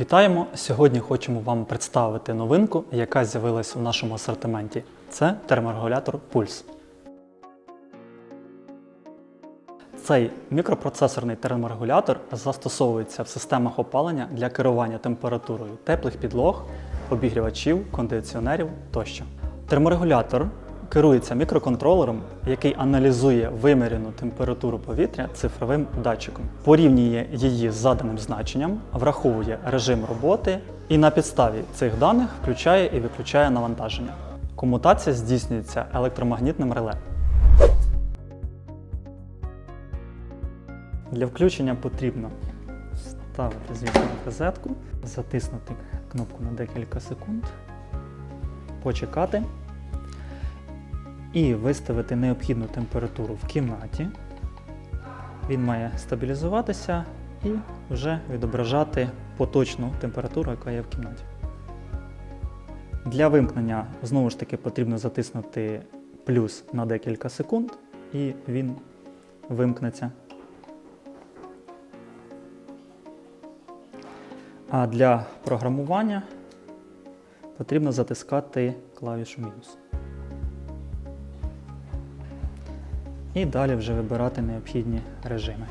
Вітаємо! Сьогодні хочемо вам представити новинку, яка з'явилась у нашому асортименті. Це терморегулятор Pulse. Цей мікропроцесорний терморегулятор застосовується в системах опалення для керування температурою теплих підлог, обігрівачів, кондиціонерів тощо. Терморегулятор керується мікроконтролером, який аналізує вимірену температуру повітря цифровим датчиком, порівнює її з заданим значенням, враховує режим роботи і на підставі цих даних включає і виключає навантаження. Комутація здійснюється електромагнітним реле. Для включення потрібно вставити звісно в розетку, затиснути кнопку на декілька секунд, почекати і виставити необхідну температуру в кімнаті. Він має стабілізуватися і вже відображати поточну температуру, яка є в кімнаті. Для вимкнення знову ж таки потрібно затиснути плюс на декілька секунд, і він вимкнеться. А для програмування потрібно затискати клавішу мінус. І далі вже вибирати необхідні режими.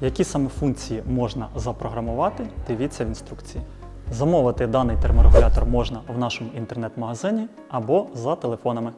Які саме функції можна запрограмувати, дивіться в інструкції. Замовити даний терморегулятор можна в нашому інтернет-магазині або за телефонами.